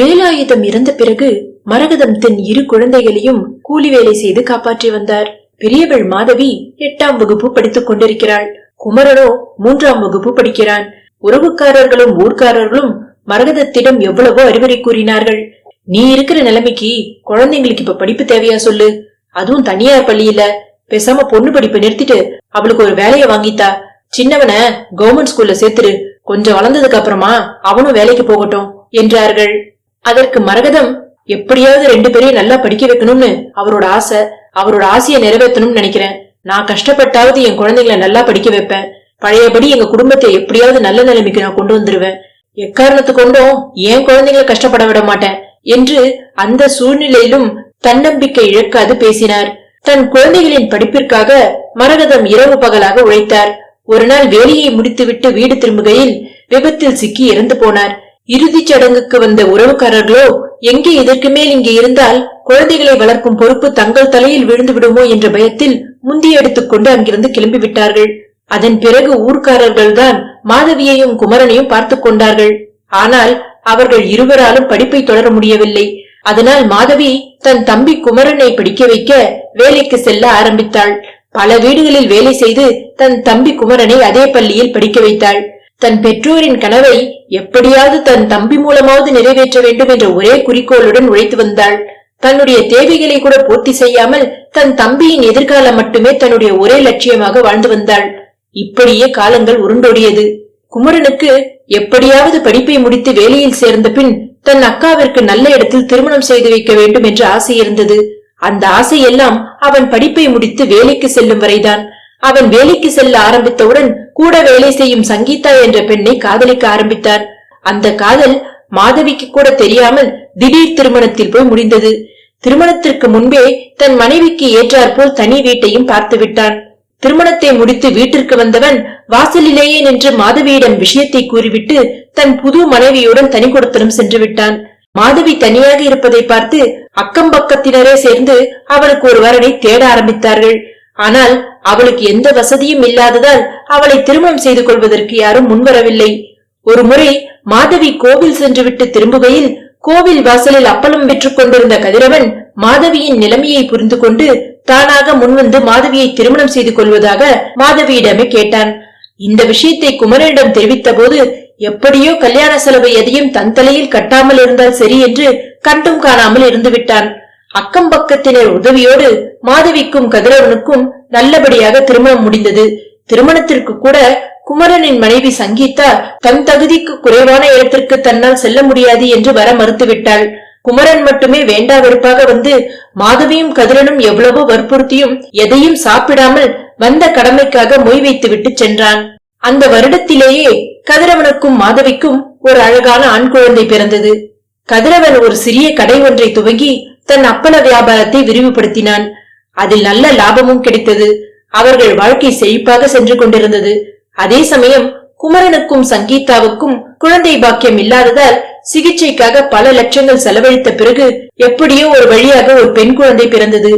வேலாயுதம் இறந்த பிறகு மரகதம் தன் இரு குழந்தைகளையும் கூலி வேலை செய்து காப்பாற்றி வந்தார். பெரியவள் மாதவி எட்டாம் வகுப்பு படித்துக் கொண்டிருக்கிறாள். குமரனோ மூன்றாம் வகுப்பு படிக்கிறான். உறவுக்காரர்களும் ஊர்க்காரர்களும் மரகதத்திடம் எவ்வளவோ அறிவுரை கூறினார்கள். நீ இருக்கிற நிலைமைக்கு குழந்தைங்களுக்கு இப்ப படிப்பு தேவையா சொல்லு. அதுவும் தனியார் பள்ளியில. பேசாம பொண்ணு படிப்பை நிறுத்திட்டு அவளுக்கு ஒரு வேலைய வாங்கித்தா. சின்னவன கவர்மெண்ட் ஸ்கூல்ல சேர்த்துரு. கொஞ்சம் வளர்ந்ததுக்கு அப்புறமா அவனும் வேலைக்கு போகட்டும் என்றார்கள். அதற்கு மரகதம் எப்படியாவது ரெண்டு பேரையும் நல்லா படிக்க வைக்கணும்னு அவரோட ஆசை அவரோட ஆசையை நிறைவேற்றணும்னு நினைக்கிறேன். நான் கஷ்டப்பட்டாவது என் குழந்தைங்களை நல்லா படிக்க வைப்பேன். பழையபடி எங்க குடும்பத்தை எப்படியாவது நல்ல நிலைமைக்கு நான் கொண்டு வந்துருவேன். எக்காரணத்து கொண்டும் என் குழந்தைங்களை கஷ்டப்பட விட மாட்டேன் என்று அந்த சூழ்நிலையிலும் தன்னம்பிக்கை இழக்காது பேசினார். தன் குழந்தைகளின் படிப்பிற்காக மரகதம் இரவு பகலாக உழைத்தார். ஒரு நாள் வேலையை முடித்துவிட்டு வீடு திரும்புகையில் விபத்தில் சிக்கி இறந்து போனார். இறுதிச் சடங்குக்கு வந்த உறவுக்காரர்களோ எங்கே இதற்கு மேல் இங்கே இருந்தால் குழந்தைகளை வளர்க்கும் பொறுப்பு தங்கள் தலையில் விழுந்து விடுமோ என்ற பயத்தில் முந்தி எடுத்துக்கொண்டு அங்கிருந்து கிளம்பிவிட்டார்கள். அதன் பிறகு ஊர்க்காரர்கள்தான் மாதவியையும் குமரனையும் பார்த்து கொண்டார்கள். ஆனால் அவர்கள் இருவராலும் படிப்பை தொடர முடியவில்லை. அதனால் மாதவி தன் தம்பி குமரனை படிக்க வைக்க வேலைக்கு செல்ல ஆரம்பித்தாள். பல வீடுகளில் வேலை செய்து தன் தம்பி குமரனை அதே பள்ளியில் படிக்க வைத்தாள். தன் பெற்றோரின் கனவை எப்படியாவது தன் தம்பி மூலமாவது நிறைவேற்ற வேண்டும் என்ற ஒரே குறிக்கோளுடன் உழைத்து வந்தாள். தன்னுடைய தேவைகளை கூட பூர்த்தி செய்யாமல் தன் தம்பியின் எதிர்காலம் மட்டுமே தன்னுடைய ஒரே லட்சியமாக வாழ்ந்து வந்தாள். இப்படியே காலங்கள் உருண்டோடியது. குமரனுக்கு எப்படியாவது படிப்பை முடித்து வேலையில் சேர்ந்த பின் தன் அக்காவிற்கு நல்ல இடத்தில் திருமணம் செய்து வைக்க வேண்டும் என்ற ஆசை இருந்தது. அந்த ஆசையெல்லாம் அவன் படிப்பை முடித்து வேலைக்கு செல்லும் வரைதான். அவன் வேலைக்கு செல்ல ஆரம்பித்தவுடன் கூட வேலை செய்யும் சங்கீதா என்ற பெண்ணை காதலிக்க ஆரம்பித்தார். அந்த காதல் மாதவிக்கு கூட தெரியாமல் திடீர் திருமணத்தில் போய் முடிந்தது. திருமணத்திற்கு முன்பே தன் மனைவிக்கு ஏற்றாற்போல் தனி வீட்டையும் பார்த்து விட்டான். திருமணத்தை முடித்து வீட்டிற்கு வந்தவன் வாசலிலேயே நின்று மாதவியிடம் விஷயத்தை கூறிவிட்டு தன் புது மனைவியுடன் தனி கொடுத்தனம் சென்று விட்டான். மாதவி தனியாக இருப்பதை பார்த்து அக்கம் பக்கத்தினரே சேர்ந்து அவளுக்கு ஒரு வரனை தேட ஆரம்பித்தார்கள். ஆனால் அவளுக்கு எந்த வசதியும் இல்லாததால் அவளை திருமணம் செய்து கொள்வதற்கு யாரும் முன்வரவில்லை. ஒரு முறை மாதவி கோவில் சென்றுவிட்டு திரும்புகையில் கோவில் வாசலில் அப்பளம் பெற்றுக் கொண்டிருந்த கதிரவன் மாதவியின் நிலைமையை புரிந்து கொண்டு தானாக முன்வந்து மாதவியை திருமணம் செய்து கொள்வதாக மாதவியிடமே கேட்டான். இந்த விஷயத்தை குமரனிடம் தெரிவித்த போது எப்படியோ கல்யாண செலவு எதையும் தன் தலையில் கட்டாமல் இருந்தால் சரி என்று கண்டும் காணாமல் இருந்து விட்டான் அக்கம் பக்கத்தினர் உதவியோடு மாதவிக்கும் கதிரவனுக்கும் நல்லபடியாக திருமணம் முடிந்தது. திருமணத்திற்கு கூட குமரனின் மனைவி சங்கீதா தன் தகுதிக்கு குறைவான இடத்திற்கு தன்னால் செல்ல முடியாது என்று வர மறுத்துவிட்டாள். குமரன் மட்டுமே வேண்டா வெறுப்பாக வந்து மாதவியும் கதிரனும் எவ்வளவோ வற்புறுத்தியும் எதையும் சாப்பிடாமல் வந்த கடமைக்காக மொய் வைத்துவிட்டு சென்றான். அந்த வருடத்திலேயே கதிரவனுக்கும் மாதவிக்கும் ஒரு அழகான ஆண் குழந்தை பிறந்தது. கதிரவன் ஒரு சிறிய கடை ஒன்றை துவங்கி தன் அப்பள வியாபாரத்தை விரிவுபடுத்தினான். அதில் நல்ல லாபமும் கிடைத்தது. அவர்கள் வாழ்க்கை செழிப்பாக சென்று கொண்டிருந்தது. அதே சமயம் குமரனுக்கும் சங்கீதாவுக்கும் குழந்தை பாக்கியம் இல்லாததால் சிகிச்சைக்காக பல லட்சங்கள் செலவழித்த பிறகு எப்படியோ ஒரு வழியாக ஒரு பெண் குழந்தை பிறந்தது.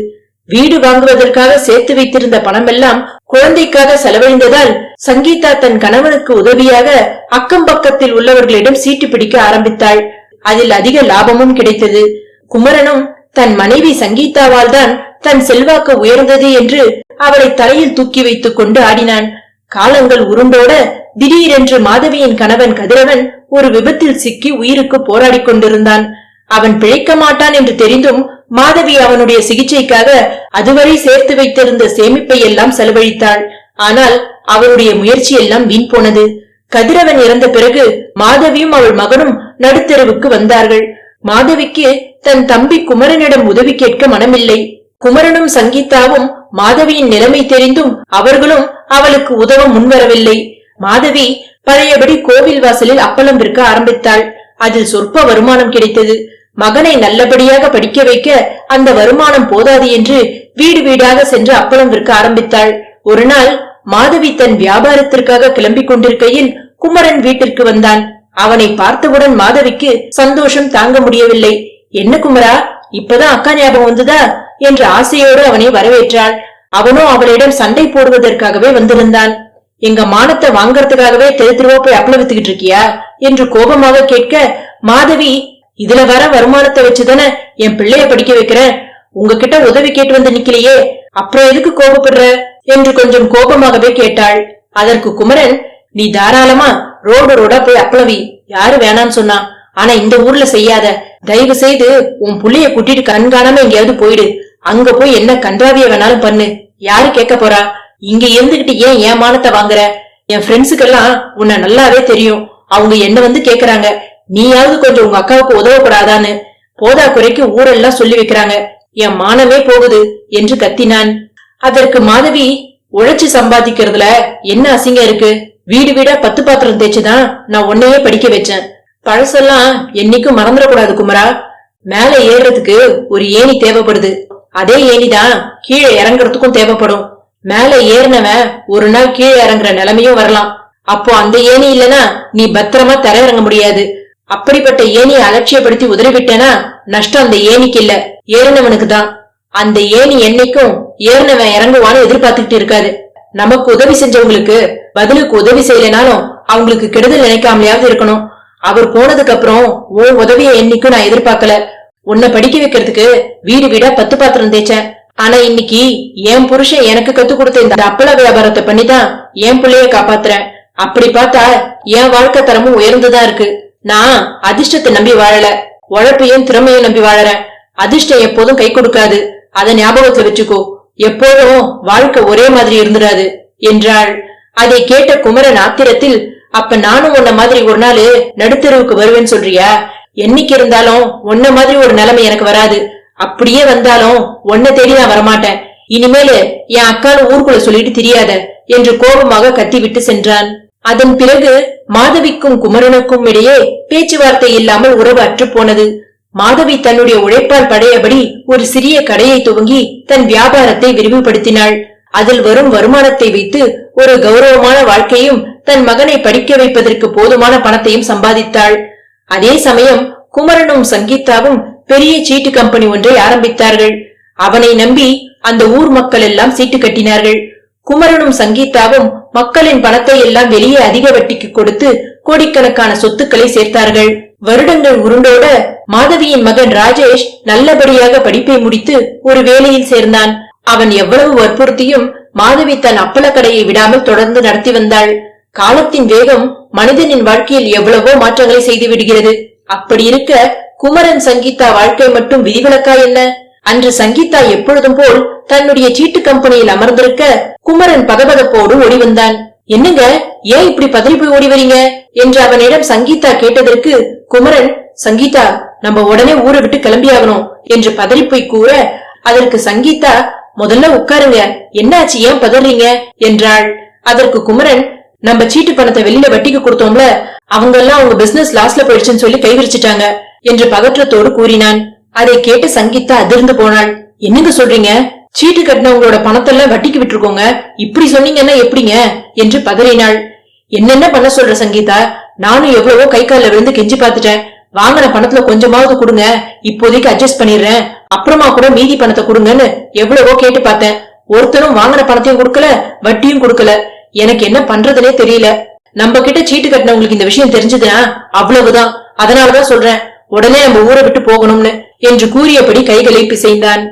வீடு வாங்குவதற்காக சேர்த்து வைத்திருந்த பணமெல்லாம் குழந்தைக்காக செலவழிந்ததால் சங்கீதா தன் கணவனுக்கு உதவியாக அக்கம் பக்கத்தில் உள்ளவர்களிடம் சீட்டு பிடிக்க ஆரம்பித்தாள். அதில் அதிக லாபமும் கிடைத்தது. குமரனும் தன் மனைவி சங்கீதாவால் தான் தன் செல்வாக்கு உயர்ந்தது என்று அவளை தலையில் தூக்கி வைத்துக் கொண்டு ஆடினான். காலங்கள் உருண்டோட திடீரென்று மாதவியின் கணவன் கதிரவன் ஒரு விபத்தில் சிக்கி உயிருக்கு போராடிக் கொண்டிருந்தான். அவன் பிழைக்க மாட்டான் என்று தெரிந்தும் மாதவி அவனுடைய சிகிச்சைக்காக அதுவரை சேர்த்து வைத்திருந்த சேமிப்பை எல்லாம் செலவழித்தாள். ஆனால் அவனுடைய முயற்சி எல்லாம் வீண் போனது. கதிரவன் இறந்த பிறகு மாதவியும் அவள் மகனும் நடுத்தெருவுக்கு வந்தார்கள். மாதவிக்கு தன் தம்பி குமரனிடம் உதவி கேட்க மனமில்லை. குமரனும் சங்கீதாவும் மாதவியின் நிலைமை தெரிந்தும் அவர்களும் அவளுக்கு உதவ முன்வரவில்லை. மாதவி பழையபடி கோவில் வாசலில் அப்பளம் விற்க ஆரம்பித்தாள். அதில் சொற்ப வருமானம் கிடைத்தது. மகனை நல்லபடியாக படிக்க வைக்க அந்த வருமானம் போதாது என்று வீடு வீடாக சென்று அப்பளம் விற்க ஆரம்பித்தாள். ஒரு நாள் மாதவி தன் வியாபாரத்திற்காக கிளம்பிக் கொண்டிருக்கையில் குமரன் வீட்டிற்கு வந்தான். அவனை பார்த்தவுடன் மாதவிக்கு சந்தோஷம் தாங்க முடியவில்லை. என்ன குமரா இப்பதான் அக்கா ஞாபகம் வந்ததா? என்ற ஆசையோடு அவனை வரவேற்றாள். அவனோ அவளிடம் சண்டை போடுவதற்காகவே வந்திருந்தான். எங்க மானத்தை வாங்கறதுக்காகவே தெரு தெருவா போய் அப்பளவித்துக்கிட்டு இருக்கியா? என்று கோபமாக கேட்க மாதவி இதுல வர வருமானத்தை வச்சுதானே என் பிள்ளைய படிக்க வைக்கிறேன். உங்ககிட்ட உதவி கேட்டு வந்து நிக்கலையே. அப்புறம் எதுக்கு கோபப்படுற? என்று கொஞ்சம் கோபமாகவே கேட்டாள். அதற்கு குமரன் நீ தாராளமா ரோடு ரோடா போய் அப்பளவி யாரு வேணான்னு சொன்னா ஆனா இந்த ஊர்ல செய்யாத. தயவு செய்து உன் புள்ளைய கூட்டிட்டு கண்காணாம எங்கேயாவது போயிடு. அங்க போய் என்ன கன்றாவிய வேணாலும் பண்ணு. யாரு கேட்க போறா? இங்க இருந்துகிட்டு ஏன் என் மானத்தை வாங்குற? என் ஃப்ரெண்ட்ஸுக்கெல்லாம் உன்னை நல்லாவே தெரியும். அவங்க என்ன வந்து கேக்குறாங்க? நீயாவது கொஞ்சம் உங்க அக்காவுக்கு உதவக்கூடாதான்னு. போதா குறைக்கு ஊரெல்லாம் சொல்லி வைக்கிறாங்க. என் மானமே போகுது என்று கத்தினான். அதற்கு மாதவி உழைச்சு சம்பாதிக்கிறதுல என்ன அசிங்கம் இருக்கு? வீடு வீடா பத்து பாத்திரம் தேய்ச்சுதான் நான் உன்னையே படிக்க வச்சேன். பழசெல்லாம் என்னைக்கும் மறந்துடக்கூடாது குமரா. மேல ஏறுறதுக்கு ஒரு ஏணி தேவைப்படுது. அதே ஏணிதான் கீழே இறங்குறதுக்கும் தேவைப்படும். மேல ஏறினவன் ஒரு நாள் கீழே இறங்குற நிலைமையும் வரலாம். அப்போ அந்த ஏணி இல்லனா நீ பத்திரமா தர இறங்க முடியாது. அப்படிப்பட்ட ஏணியை அலட்சியப்படுத்தி உதறிவிட்டேனா நஷ்டம் அந்த ஏணிக்கு இல்ல. ஏறினவனுக்கு தான் அந்த ஏணி என்னைக்கும் ஏறினவன் இறங்குவான்னு எதிர்பார்த்துக்கிட்டு இருக்காது. நமக்கு உதவி செஞ்சவங்களுக்கு பதிலுக்கு உதவி செய்யலனாலும் அவங்களுக்கு கெடுதல் நினைக்காமலையாவது இருக்கணும். அவர் போனதுக்கு அப்புறம் ஓ உதவியை என்னைக்கும் நான் எதிர்பார்க்கல. உன்னை படிக்க வைக்கிறதுக்கு வீடு வீடா பத்து பாத்திரம் தேய்ச்சேன். ஆனா இன்னைக்கு என் புருஷன் எனக்கு கத்து கொடுத்த இந்த அப்பள வியாபாரத்தை பண்ணிதான் என் பிள்ளைய காப்பாத்துறேன். அப்படி பார்த்தா என் வாழ்க்கை தரமும் உயர்ந்துதான் இருக்கு. நான் அதிர்ஷ்டத்தை நம்பி வாழல. உழைப்பையும் திறமையும் நம்பி வாழறேன். அதிர்ஷ்டம் எப்போதும் கை கொடுக்காது. அதை ஞாபகத்துல வச்சுக்கோ. எப்போதும் வாழ்க்கை ஒரே மாதிரி இருந்துடாது என்றாள். அதை கேட்ட குமரன் ஆத்திரத்தில் அப்ப நானும் உன்ன மாதிரி ஒரு நாள் நடுத்தருவுக்கு வருவேன்னு சொல்றியா? என்னைக்கு இருந்தாலும் உன்ன மாதிரி ஒரு நிலைமை எனக்கு வராது. அப்படியே வந்தாலும் உன்னை தேடி நான் வரமாட்டேன். இனிமேலு என் அக்கால ஊருக்குள்ள சொல்லிட்டு தெரியாத என்று கோபமாக கத்திவிட்டு சென்றான். அதன் பிறகு மாதவிக்கும் குமரனுக்கும் இடையே பேச்சுவார்த்தை இல்லாமல் உறவு அற்று போனது மாதவி தன்னுடைய உழைப்பால் படையபடி ஒரு சிறிய கடையை துவங்கி தன் வியாபாரத்தை விரிவுபடுத்தினாள். அதில் வரும் வருமானத்தை வைத்து ஒரு கௌரவமான வாழ்க்கையும் தன் மகனை படிக்க வைப்பதற்கு போதுமான பணத்தையும் சம்பாதித்தாள். அதே சமயம் குமரனும் சங்கீதாவும் பெரிய சீட்டு கம்பெனி ஒன்றை ஆரம்பித்தார்கள். அவனை நம்பி அந்த ஊர் மக்கள் எல்லாம் சீட்டு கட்டினார்கள். குமரனும் சங்கீதாவும் மக்களின் பணத்தை எல்லாம் வெளியே அதிக வட்டிக்கு கொடுத்து கோடிக்கணக்கான சொத்துக்களை சேர்த்தார்கள். வருடங்கள் உருண்டோட மாதவியின் மகன் ராஜேஷ் நல்லபடியாக படிப்பை முடித்து ஒரு வேலையில் சேர்ந்தான். அவன் எவ்வளவு வற்புறுத்தியும் மாதவி தன் அப்பள கடையை விடாமல் தொடர்ந்து நடத்தி வந்தாள். காலத்தின் வேகம் மனிதனின் வாழ்க்கையில் எவ்வளவோ மாற்றங்களை செய்து விடுகிறது. அப்படி இருக்க குமரன் சங்கீதா வாழ்க்கை மட்டும் விதிவிலக்கா என்ன? அன்று சங்கீதா எப்பொழுதும் போல் தன்னுடைய சீட்டு கம்பெனியில் அமர்ந்திருக்க குமரன் பகபகப்போடு ஓடி வந்தான். என்னங்க ஏன் இப்படி பதறி போய் ஓடி வரீங்க? என்று அவனிடம் சங்கீதா கேட்டதற்கு குமரன் சங்கீதா நம்ம உடனே ஊரை விட்டு கிளம்பியாகணும் என்று பதறி போய் கூற அதற்கு சங்கீதா முதல்ல உட்காருங்க. என்னாச்சு? ஏன் பதறீங்க? என்றாள். அதற்கு குமரன் நம்ம சீட்டு பணத்தை வெளியில வட்டிக்கு கொடுத்தோம்ல அவங்க எல்லாம் அவங்க பிசினஸ் லாஸ்ல போயிடுச்சுன்னு சொல்லி கைவிரிச்சிட்டாங்க என்று பதற்றத்தோடு கூறினான். அதை கேட்டு சங்கீதா அதிர்ந்து போனாள். என்னங்க சொல்றீங்க? சீட்டு கட்டினவங்களோட பணத்தெல்லாம் வட்டிக்கு விட்டுருக்கோங்க. இப்படி சொன்னீங்கன்னா எப்படிங்க? என்று பதறினாள். என்னென்ன பண்ண சொல்ற சங்கீதா? நானும் எவ்வளவோ கை கால விழுந்து கெஞ்சி பார்த்துட்டேன். வாங்கின பணத்துல கொஞ்சமாவது கொடுங்க. இப்போதைக்கு அட்ஜஸ்ட் பண்ணிடுறேன். அப்புறமா கூட மீதி பணத்தை கொடுங்கன்னு எவ்வளவோ கேட்டு பார்த்தேன். ஒருத்தரும் வாங்கின பணத்தையும் கொடுக்கல வட்டியும் கொடுக்கல. எனக்கு என்ன பண்றதுனே தெரியல. நம்ம கிட்ட சீட்டு கட்டினவங்களுக்கு இந்த விஷயம் தெரிஞ்சதுன்னா அவ்வளவுதான். அதனாலதான் சொல்றேன் உடனே நம்ம ஊரை விட்டு போகணும்னு என்று கூறியபடி கைகளை பிசைந்தான்.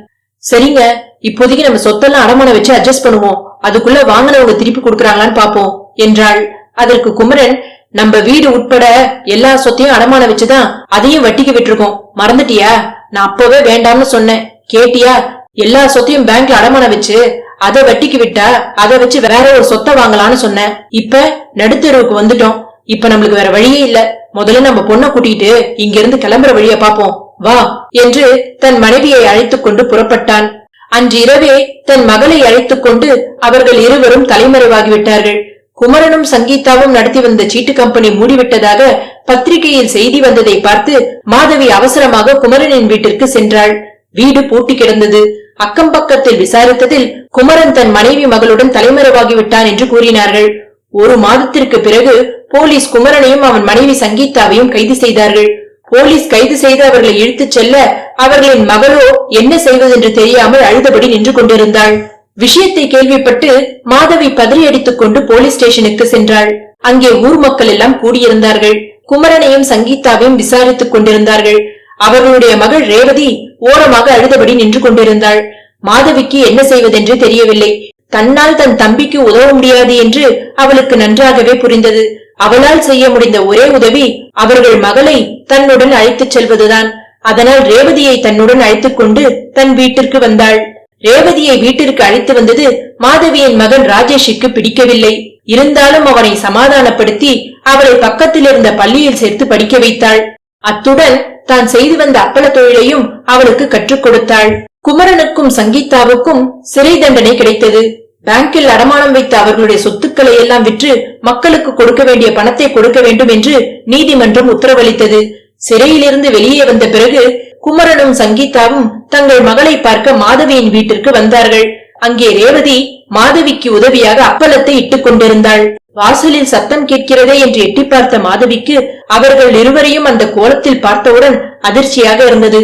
சரிங்க இப்போதைக்கு நம்ம சொத்தெல்லாம் அடமான வச்சு அட்ஜஸ்ட் பண்ணுவோம். அதுக்குள்ள வாங்கினவங்க திருப்பி கொடுக்கறாங்களான்னு பாப்போம் என்றாள். அதற்கு குமரன் நம்ம வீடு உட்பட எல்லா சொத்தையும் அடமான வச்சுதான் அதையும் வட்டிக்கு விட்டுருக்கோம். மறந்துட்டியா? நான் அப்பவே வேண்டாம்னு சொன்னேன். கேட்டியா? எல்லா சொத்தையும் பேங்க்ல அடமான வச்சு அதை வட்டிக்கு விட்டா அதை வச்சு வேற ஒரு சொத்தை வாங்கலாம்னு சொன்னேன். இப்ப நடுத்தெருவுக்கு வந்துட்டோம். இப்ப நம்மளுக்கு வேற வழியே இல்ல. முதல்ல நம்ம பொண்ணை கூட்டிட்டு இங்க இருந்து கிளம்புற வழிய பாப்போம் வா என்று தன் மனைவியை அழைத்துக் கொண்டு புறப்பட்டான். அன்று இரவே தன் மகளை அழைத்துக் கொண்டு அவர்கள் இருவரும் தலைமறைவாகிவிட்டார்கள். குமரனும் சங்கீதாவும் நடத்தி வந்த சீட்டு கம்பெனி மூடிவிட்டதாக பத்திரிகையில் செய்தி வந்ததை பார்த்து மாதவி அவசரமாக குமரனின் வீட்டிற்கு சென்றாள். வீடு பூட்டி கிடந்தது. அக்கம் பக்கத்தில் விசாரித்ததில் குமரன் தன் மனைவி மகளுடன் தலைமறைவாகி விட்டான் என்று கூறினார்கள். ஒரு மாதத்திற்கு பிறகு போலீஸ் குமரனையும் அவன் மனைவி சங்கீதாவையும் கைது செய்தார்கள். போலீஸ் கைது செய்து அவர்களை இழுத்துச் செல்ல அவர்களின் மகளோ என்ன செய்வதென்று தெரியாமல் அழுதபடி நின்று கொண்டிருந்தாள். விஷயத்தை கேள்விப்பட்டு மாதவி பதறியடித்துக் கொண்டு போலீஸ் ஸ்டேஷனுக்கு சென்றாள். அங்கே ஊர் மக்கள் எல்லாம் கூடியிருந்தார்கள். குமரனையும் சங்கீதாவையும் விசாரித்துக் கொண்டிருந்தார்கள். அவர்களுடைய மகள் ரேவதி ஓரமாக அழுதபடி நின்று கொண்டிருந்தாள். மாதவிக்கு என்ன செய்வதென்று தெரியவில்லை. தன்னால் தன் தம்பிக்கு உதவ முடியாது என்று அவளுக்கு நன்றாகவே புரிந்தது. அவளால் செய்ய முடிந்த ஒரே உதவி அவர்கள் மகளை தன்னுடன் அழைத்துச் செல்வதுதான். அதனால் ரேவதியை தன்னுடன் அழைத்துக் கொண்டு தன் வீட்டிற்கு வந்தாள். ரேவதியை வீட்டிற்கு அழைத்து வந்தது மாதவியின் மகன் ராஜேஷுக்கு பிடிக்கவில்லை. இருந்தாலும் அவனை சமாதானப்படுத்தி அவளை பக்கத்தில் இருந்த பள்ளியில் சேர்த்து படிக்க வைத்தாள். அத்துடன் தான் செய்து வந்த அப்பள தொழிலையும் அவளுக்கு கற்றுக் கொடுத்தாள். குமரனுக்கும் சங்கீதாவுக்கும் சிறை தண்டனை கிடைத்தது. பேங்கில் அடமானம் வைத்த அவர்களுடைய சொத்துக்களை எல்லாம் விற்று மக்களுக்கு கொடுக்க வேண்டிய பணத்தை கொடுக்க வேண்டும் என்று நீதிமன்றம் உத்தரவளித்தது. சிறையிலிருந்து வெளியே வந்த பிறகு குமரனும் சங்கீதாவும் தங்கள் மகளை பார்க்க மாதவியின் வீட்டிற்கு வந்தார்கள். அங்கே ரேவதி மாதவிக்கு உதவியாக அப்பலத்தை இட்டுக் கொண்டிருந்தாள். வாசலில் சத்தம் கேட்கிறதே என்று எட்டி பார்த்த மாதவிக்கு அவர்கள் இருவரையும் அந்த கோலத்தில் பார்த்தவுடன் அதிர்ச்சியாக இருந்தது.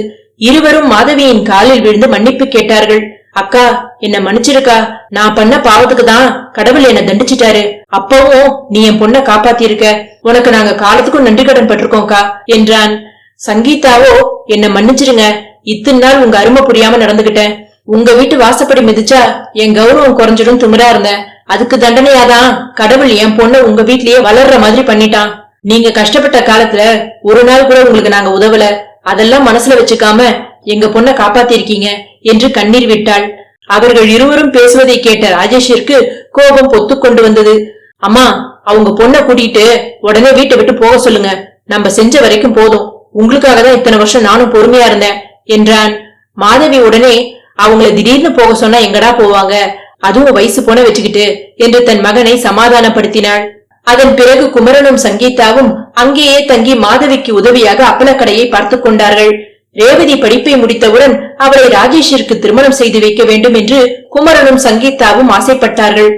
இருவரும் மாதவியின் காலில் விழுந்து மன்னிப்பு கேட்டார்கள். அக்கா என்ன மன்னிச்சிருக்கா நான் பண்ண பாவத்துக்கு தான் கடவுள் என்ன தண்டிச்சிட்டாரு. அப்பவும் நீ என் பொண்ண காப்பாத்திருக்க உனக்கு நாங்க காலத்துக்கும் நன்றி கடன் பட்டிருக்கோம்க்கா என்றான். சங்கீதாவோ என்ன மன்னிச்சிருங்க. இத்தனை நாள் உங்க அருமை புரியாம நடந்துகிட்டேன். உங்க வீட்டு வாசப்படி மிதிச்சா என் கௌரவம் குறைஞ்சிடும் திமிரா இருந்தேன். அதுக்கு தண்டனையாதான் கடவுள் என் பொண்ண உங்க வீட்லயே வளர்ற மாதிரி பண்ணிட்டான். நீங்க கஷ்டப்பட்ட காலத்துல ஒரு நாள் கூட உங்களுக்கு நாங்க உதவல. அதெல்லாம் மனசுல வச்சுக்காம எங்க பொண்ண காப்பாத்திருக்கீங்க என்று கண்ணீர் விட்டாள். அவர்கள் இருவரும் பேசுவதை கேட்ட ராஜேஷிற்கு கோபம் பொத்து கொண்டு வந்தது. அம்மா அவங்க பொண்ண கூட்டிட்டு உடனே வீட்டை விட்டு போக சொல்லுங்க. நம்ம செஞ்ச வரைக்கும் போதும். உங்களுக்காக தான் இத்தனை வருஷம் நானும் பொறுமையா இருந்தேன் என்றான். மாதவி உடனே அவங்கள திடீர்னு போக சொன்னா எங்கடா போவாங்க? அதுவும் வயசு போன வச்சுக்கிட்டு என்று தன் மகனை சமாதானப்படுத்தினாள். அதன் பிறகு குமரனும் சங்கீதாவும் அங்கேயே தங்கி மாதவிக்கு உதவியாக அப்பளக்கடையை பார்த்து கொண்டார்கள். ரேவதி படிப்பை முடித்தவுடன் அவளை ராஜேஷிற்கு திருமணம் செய்து வைக்க வேண்டும் என்று குமரனும் சங்கீதாவும் ஆசைப்பட்டார்கள்.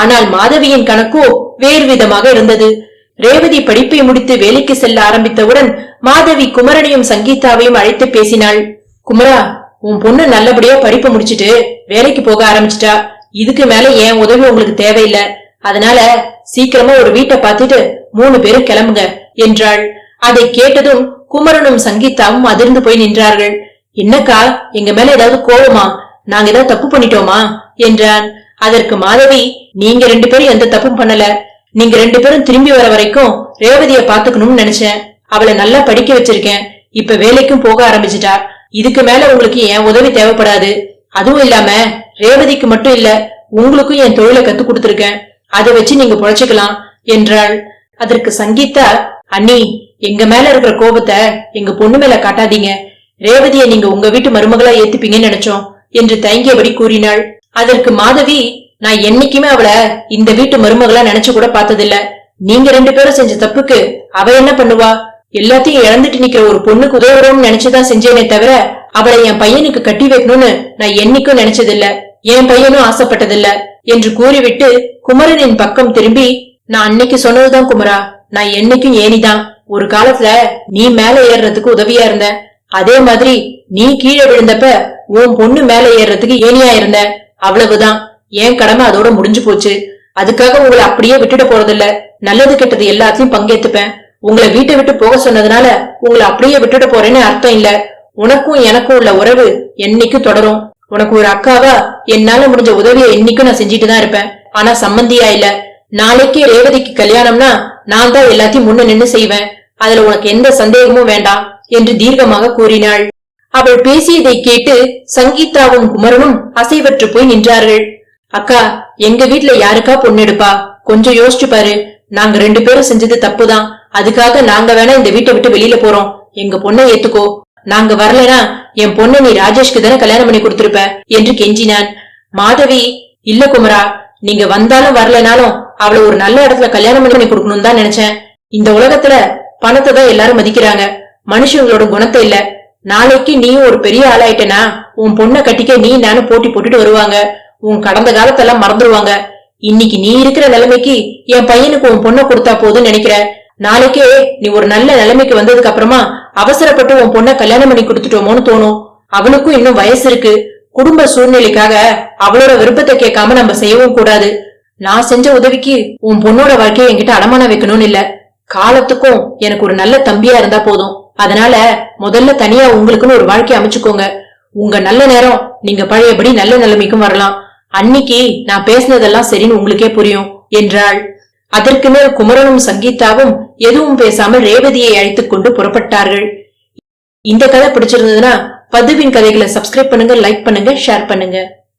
ஆனால் மாதவியின் கணக்கோ வேறு விதமாக இருந்தது. ரேவதி படிப்பை முடித்து வேலைக்கு செல்ல ஆரம்பித்தவுடன் மாதவி குமரனையும் சங்கீதாவையும் அழைத்து பேசினாள். குமரா உன் பொண்ணு நல்லபடியா படிப்பு முடிச்சிட்டு வேலைக்கு போக ஆரம்பிச்சிட்டா. இதுக்கு மேல என் உதவி உங்களுக்கு தேவையில்லை? அதனால சீக்கிரமா ஒரு வீட்டை பார்த்துட்டு மூணு பேரும் கிளம்புங்க என்றாள். அதை கேட்டதும் குமரனும் சங்கீதாவும் அதிர்ந்து போய் நின்றார்கள். என்னக்கா எங்க மேல ஏதாவது கோவமா? நாங்க ஏதாவது தப்பு பண்ணிட்டோமா? என்றான். அதற்கு மாதவி நீங்க ரெண்டு பேரும் எந்த தப்பும் பண்ணல. நீங்க ரெண்டு பேரும் திரும்பி வர வரைக்கும் ரேவதிய பாத்துக்கணும்னு நினைச்சேன். அவளை நல்லா படிக்க வச்சிருக்கேன். இப்ப வேலைக்கும் போக ஆரம்பிச்சிட்டா. இதுக்கு மேல உங்களுக்கு என் உதவி தேவைப்படாது. அதுவும் இல்லாம ரேவதிக்கு மட்டும் இல்ல உங்களுக்கும் என் தொழிலை கத்து கொடுத்துருக்கேன். அதை வச்சு நீங்க பொழைச்சுக்கலாம் என்றாள். அதற்கு சங்கீதா அண்ணி எங்க மேல இருக்கிற கோபத்தை எங்க பொண்ணு மேல காட்டாதீங்க. ரேவதிய நீங்க உங்க வீட்டு மருமகளா ஏத்துப்பீங்கன்னு நினைச்சோம் என்று தயங்கியபடி கூறினாள். அதற்கு மாதவி நான் என்னைக்குமே அவளை இந்த வீட்டு மருமகளா நினைச்சு கூட பார்த்ததில்ல. நீங்க ரெண்டு பேரும் செஞ்ச தப்புக்கு அவ என்ன பண்ணுவா? எல்லாத்தையும் இழந்துட்டு நிக்கிற ஒரு பொண்ணுக்கு உதவுறோம்னு நினைச்சுதான் செஞ்சேனே தவிர அவளை என் பையனுக்கு கட்டி வைக்கணும்னு நான் என்னைக்கும் நினைச்சதில்ல. என் பையனும் ஆசைப்பட்டதில்ல என்று கூறிவிட்டு குமரனின் பக்கம் திரும்பி நான் அன்னைக்கு சொன்னதுதான் குமரா. நான் என்னைக்கும் ஏனிதான். ஒரு காலத்துல நீ மேல ஏறுறதுக்கு உதவியா இருந்த. அதே மாதிரி நீ கீழே விழுந்தப்ப உன் பொண்ணு மேல ஏறுறதுக்கு ஏனியா இருந்த. அவ்வளவுதான். என் கடமை அதோட முடிஞ்சு போச்சு. அதுக்காக உங்களை அப்படியே விட்டுட போறதில்ல. நல்லது கெட்டது எல்லாத்தையும் பங்கேத்துப்பேன். உங்களை வீட்டை விட்டு போக சொன்னதுனால உங்களை அப்படியே விட்டுட போறேன்னு அர்த்தம் இல்ல. உனக்கும் எனக்கும் உள்ள உறவு என்னைக்கும் தொடரும். உனக்கு ஒரு அக்காவா என்னால முடிஞ்ச உதவியை என்னைக்கும் நான் செஞ்சுட்டு தான் இருப்பேன். ஆனா சம்மந்தியா இல்ல. நாளைக்கு ரேவதிக்கு கல்யாணம்னா நான் தான் எல்லாத்தையும் முன்ன நின்னு செய்வேன். அதுல உனக்கு எந்த சந்தேகமும் வேண்டாம் என்று தீர்க்கமாக கூறினாள். அவள் பேசியதை கேட்டு சங்கீதாவும் குமரனும் அசைவற்று போய் நின்றார்கள். அக்கா எங்க வீட்ல யாருக்கா பொண்ணு எடுப்பா? கொஞ்சம் யோசிச்சு பாரு. நாங்க ரெண்டு பேரும் செஞ்சது தப்புதான். அதுக்காக நாங்க வேணா இந்த வீட்டை விட்டு வெளியில போறோம். எங்க பொண்ணை ஏத்துக்கோ. நாங்க வரலனா என் பொண்ணை நீ ராஜேஷ்க்கு தானே கல்யாணம் பண்ணி கொடுத்திருப்ப? என்று கெஞ்சினான். மாதவி இல்ல குமரா நீங்க வந்தாலும் வரலனாலும் அவளை ஒரு நல்ல இடத்துல கல்யாணம் பண்ணி கொடுக்கணும் தான் நினைச்சேன். இந்த உலகத்துல பணத்தை தான் எல்லாரும் மதிக்கிறாங்க. மனுஷங்களோட குணத்தை இல்ல. நாளைக்கு நீயும் ஒரு பெரிய ஆளாயிட்டனா உன் பொண்ணை கட்டிக்க நீ நானும் போட்டி போட்டுட்டு வருவாங்க. உன் கடந்த காலத்தெல்லாம் மறந்துடுவாங்க இன்னைக்கு நீ இருக்கிற நிலைமைக்கு என் பையனுக்கு உன் பொண்ணை கொடுத்தா போதும்னு நினைக்கிற. நாளைக்கே நீ ஒரு நல்ல நிலைமைக்கு வந்ததுக்கு அப்புறமா அவசரப்பட்டு உன் பொண்ணை கல்யாணம் பண்ணி கொடுத்துட்டோமோன்னு தோணும். அவளுக்கும் இன்னும் வயசு இருக்கு. குடும்ப சூழ்நிலைக்காக அவளோட விருப்பத்தை கேட்காம நம்ம செய்யவும் கூடாது. நான் செஞ்ச உதவிக்கு உன் பொண்ணோட வாழ்க்கையை என்கிட்ட அடமானம் வைக்கணும்னு இல்ல. காலத்துக்கும் எனக்கு ஒரு நல்ல தம்பியா இருந்தா போதும். அதனால முதல்ல தனியா உங்களுக்குன்னு ஒரு வாழ்க்கை அமைச்சுக்கோங்க. உங்க நல்ல நேரம் நீங்க பழையபடி நல்ல நிலைமைக்கும் வரலாம். அன்னிக்கு நான் பேசினதெல்லாம் சரின்னு உங்களுக்கே புரியும் என்றாள். அதற்கு மேல் குமரனும் சங்கீதாவும் எதுவும் பேசாமல் ரேவதியை அழைத்துக் கொண்டு புறப்பட்டார்கள். இந்த கதை பிடிச்சிருந்ததுன்னா பதுவின் கதைகளை சப்ஸ்கிரைப் பண்ணுங்க லைக் பண்ணுங்க ஷேர் பண்ணுங்க.